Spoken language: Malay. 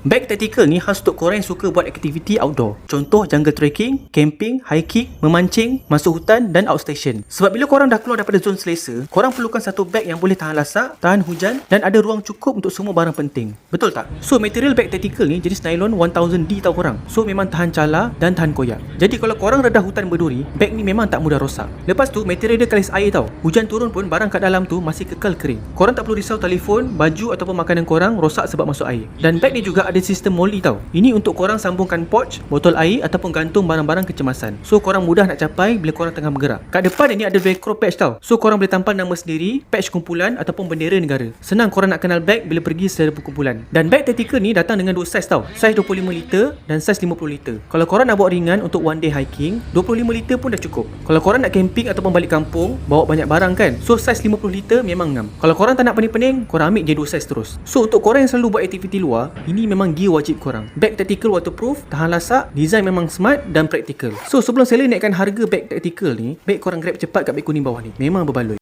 Bag tactical ni khas untuk korang yang suka buat aktiviti outdoor. Contoh jungle trekking, camping, hiking, memancing, masuk hutan dan outstation. Sebab bila korang dah keluar daripada zon selesa, korang perlukan satu bag yang boleh tahan lasak, tahan hujan dan ada ruang cukup untuk semua barang penting. Betul tak? So material bag tactical ni jenis nylon 1000D tau korang. So memang tahan cala dan tahan koyak. Jadi kalau korang redah hutan berduri, bag ni memang tak mudah rosak. Lepas tu material dia kalis air tau. Hujan turun pun barang kat dalam tu masih kekal kering. Korang tak perlu risau telefon, baju ataupun makanan korang rosak sebab masuk air. Dan bag ni juga ada sistem molly tau. Ini untuk korang sambungkan pouch, botol air ataupun gantung barang-barang kecemasan. So korang mudah nak capai bila korang tengah bergerak. Kat depan ni ada velcro patch tau. So korang boleh tampal nama sendiri, patch kumpulan ataupun bendera negara. Senang korang nak kenal bag bila pergi secara perkumpulan. Dan bag tactical ni datang dengan dua saiz tau. Saiz 25 liter dan saiz 50 liter. Kalau korang nak bawa ringan untuk one day hiking, 25 liter pun dah cukup. Kalau korang nak camping ataupun balik kampung, bawa banyak barang kan. So saiz 50 liter memang ngam. Kalau korang tak nak pening-pening, korang ambil je dua saiz terus. So untuk korang yang selalu buat aktiviti luar, ini memang gear wajib korang. Bag tactical waterproof, tahan lasak, design memang smart dan practical. So sebelum seller naikkan harga bag tactical ni, baik korang grab cepat kat beg kuning bawah ni. Memang berbaloi.